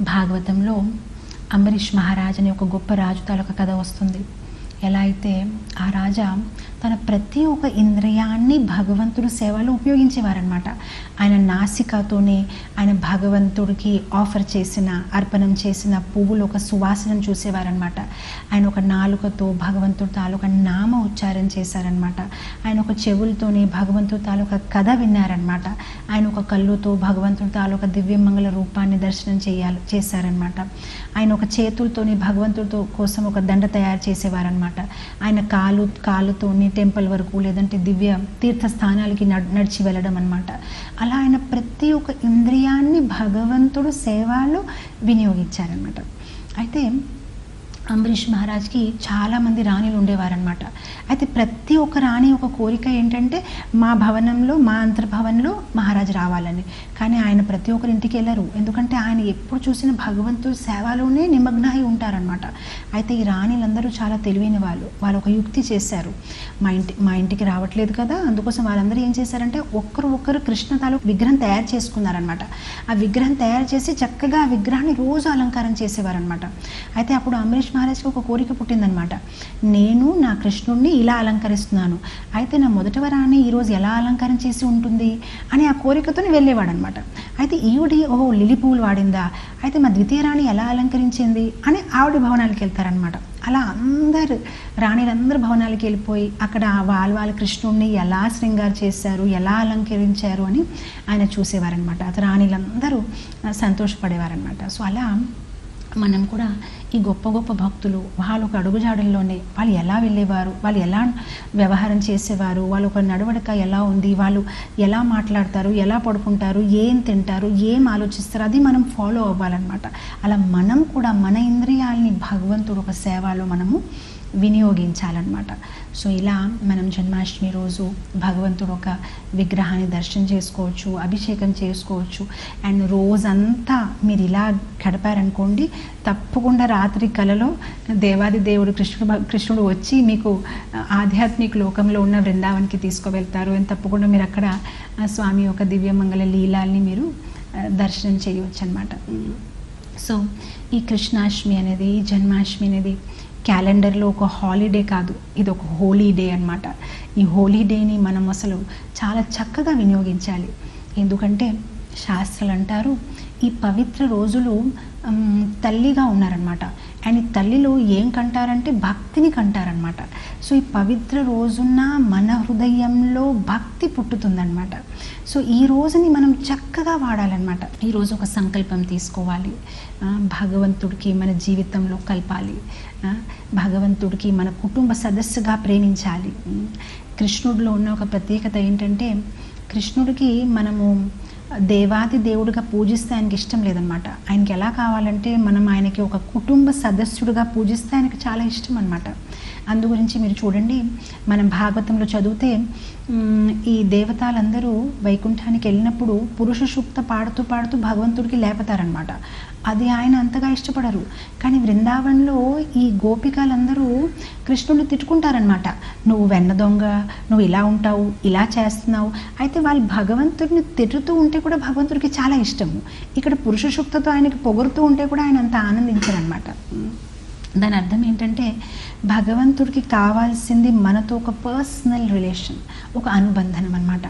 భాగవతంలో అంబరీష్ మహారాజ్ అనే ఒక గొప్ప రాజు తాలూకా కథ వస్తుంది. ఎలా అయితే ఆ రాజా తన ప్రతి ఒక్క ఇంద్రియాన్ని భగవంతుడు సేవలో ఉపయోగించేవారనమాట ఆయన నాసికతోనే ఆయన భగవంతుడికి ఆఫర్ చేసిన అర్పణం చేసిన పువ్వులు ఒక సువాసనను చూసేవారనమాట ఆయన ఒక నాలుకతో భగవంతుడు తాలూకా నామ ఉచ్చారణ చేశారనమాట ఆయన ఒక చెవులతోనే భగవంతుడు తాలూకా కథ విన్నారనమాట ఆయన ఒక కళ్ళుతో భగవంతుడు తాలూకా దివ్యమంగళ రూపాన్ని దర్శనం చేయాలి చేశారనమాట ఆయన ఒక చేతులతోని భగవంతుడితో కోసం ఒక దండ తయారు చేసేవారనమాట ఆయన కాలు కాలుతోని టెంపుల్ వరకు లేదంటే దివ్య తీర్థ స్థానాలకి నడిచి వెళ్ళడం అనమాట అలా ఆయన ప్రతి ఒక్క ఇంద్రియాన్ని భగవంతుడు సేవలో వినియోగించారనమాట అయితే అంబరీష్ మహారాజ్కి చాలామంది రాణిలు ఉండేవారనమాట అయితే ప్రతి ఒక్క రాణి ఒక కోరిక ఏంటంటే మా భవనంలో మా అంతర్భవనంలో మహారాజు రావాలని. కానీ ఆయన ప్రతి ఒక్కరి ఇంటికి వెళ్ళరు. ఎందుకంటే ఆయన ఎప్పుడు చూసిన భగవంతుడి సేవలోనే నిమగ్నమై ఉంటారనమాట అయితే ఈ రాణిలందరూ చాలా తెలివైన వాళ్ళు. వాళ్ళు ఒక యుక్తి చేశారు. మా ఇంటి మా ఇంటికి రావట్లేదు కదా అందుకోసం వాళ్ళందరూ ఏం చేశారంటే ఒక్కరు ఒక్కరు కృష్ణ తాలూకు విగ్రహం తయారు చేసుకున్నారనమాట ఆ విగ్రహం తయారు చేసి చక్కగా ఆ విగ్రహాన్ని రోజు అలంకారం చేసేవారనమాట అయితే అప్పుడు అంబరీష్ మహారాజ్కి ఒక కోరిక పుట్టిందనమాట నేను నా కృష్ణుడిని ఇలా అలంకరిస్తున్నాను. అయితే నా మొదటి వరాన్ని ఈరోజు ఎలా అలంకారం చేసి ఉంటుంది? అని ఆ కోరికతో వెళ్ళేవాడనమాట అయితే ఈవిడి ఓహో లిలి పువ్వులు వాడిందా? అయితే మా ద్వితీయ రాణి ఎలా అలంకరించింది? అని ఆవిడ భవనాలకు వెళ్తారనమాట అలా అందరు రాణిలందరూ భవనాలకి వెళ్ళిపోయి అక్కడ వాళ్ళ వాళ్ళ కృష్ణుడిని ఎలా శృంగారు చేశారు? ఎలా అలంకరించారు? అని ఆయన చూసేవారనమాట రాణిలందరూ సంతోషపడేవారనమాట సో అలా మనం కూడా ఈ గొప్ప గొప్ప భక్తులు వాళ్ళ ఒక అడుగుజాడల్లోనే వాళ్ళు ఎలా వెళ్ళేవారు వాళ్ళు ఎలా వ్యవహారం చేసేవారు వాళ్ళ ఒక నడవడిక ఎలా ఉంది వాళ్ళు ఎలా మాట్లాడతారు ఎలా పడుకుంటారు ఏం తింటారు ఏం ఆలోచిస్తారు అది మనం ఫాలో అవ్వాలన్నమాట. అలా మనం కూడా మన ఇంద్రియాలని భగవంతుడు ఒక సేవలో మనము వినియోగించాలన్నమాట. సో ఇలా మనం జన్మాష్టమి రోజు భగవంతుడు ఒక విగ్రహాన్ని దర్శనం చేసుకోవచ్చు అభిషేకం చేసుకోవచ్చు. అండ్ రోజంతా మీరు ఇలా గడిపారనుకోండి తప్పకుండా రాత్రి కలలో దేవాది దేవుడు కృష్ణుడు కృష్ణుడు వచ్చి మీకు ఆధ్యాత్మిక లోకంలో ఉన్న బృందావనికి తీసుకువెళ్తారు. అండ్ తప్పకుండా మీరు అక్కడ స్వామి యొక్క దివ్యమంగళ లీలాల్ని మీరు దర్శనం చేయవచ్చు అనమాట సో ఈ కృష్ణాష్టమి అనేది ఈ జన్మాష్టమి అనేది క్యాలెండర్లో ఒక హాలిడే కాదు ఇది ఒక హోలీ డే అనమాట ఈ హోలీ డేని మనం అసలు చాలా చక్కగా వినియోగించాలి. ఎందుకంటే శాస్త్రాలు అంటారు ఈ పవిత్ర రోజులు తల్లిగా ఉన్నారనమాట అండ్ తల్లిలు తల్లిలో ఏం కంటారంటే భక్తిని కంటారనమాట సో ఈ పవిత్ర రోజున మన హృదయంలో భక్తి పుట్టుతుందనమాట సో ఈ రోజుని మనం చక్కగా వాడాలన్నమాట. ఈరోజు ఒక సంకల్పం తీసుకోవాలి. భగవంతుడికి మన జీవితంలో కలపాలి. భగవంతుడికి మన కుటుంబ సదస్సుగా ప్రేమించాలి. కృష్ణుడిలో ఉన్న ఒక ప్రత్యేకత ఏంటంటే కృష్ణుడికి మనము దేవాది దేవుడిగా పూజిస్తే ఆయనకి ఇష్టం లేదనమాట ఆయనకి ఎలా కావాలంటే మనం ఆయనకి ఒక కుటుంబ సదస్యుడిగా పూజిస్తే ఆయనకి చాలా ఇష్టం అనమాట అందు గురించి మీరు చూడండి. మనం భాగవతంలో చదివితే ఈ దేవతలందరూ వైకుంఠానికి వెళ్ళినప్పుడు పురుష సూక్త పాడుతూ పాడుతూ భగవంతుడికి లేపతారనమాట అది ఆయన అంతగా ఇష్టపడరు. కానీ బృందావనంలో ఈ గోపికలందరూ కృష్ణుడిని తిట్టుకుంటారనమాట నువ్వు వెన్న దొంగ నువ్వు ఇలా ఉంటావు ఇలా చేస్తున్నావు. అయితే వాళ్ళు భగవంతుడిని తిట్టుతూ ఉంటే కూడా భగవంతుడికి చాలా ఇష్టము. ఇక్కడ పురుష సూక్తతో ఆయనకి పొగురుతూ ఉంటే కూడా ఆయన అంత ఆనందించారనమాట దాని అర్థం ఏంటంటే భగవంతుడికి కావాల్సింది మనతో ఒక పర్సనల్ రిలేషన్ ఒక అనుబంధనం అనమాట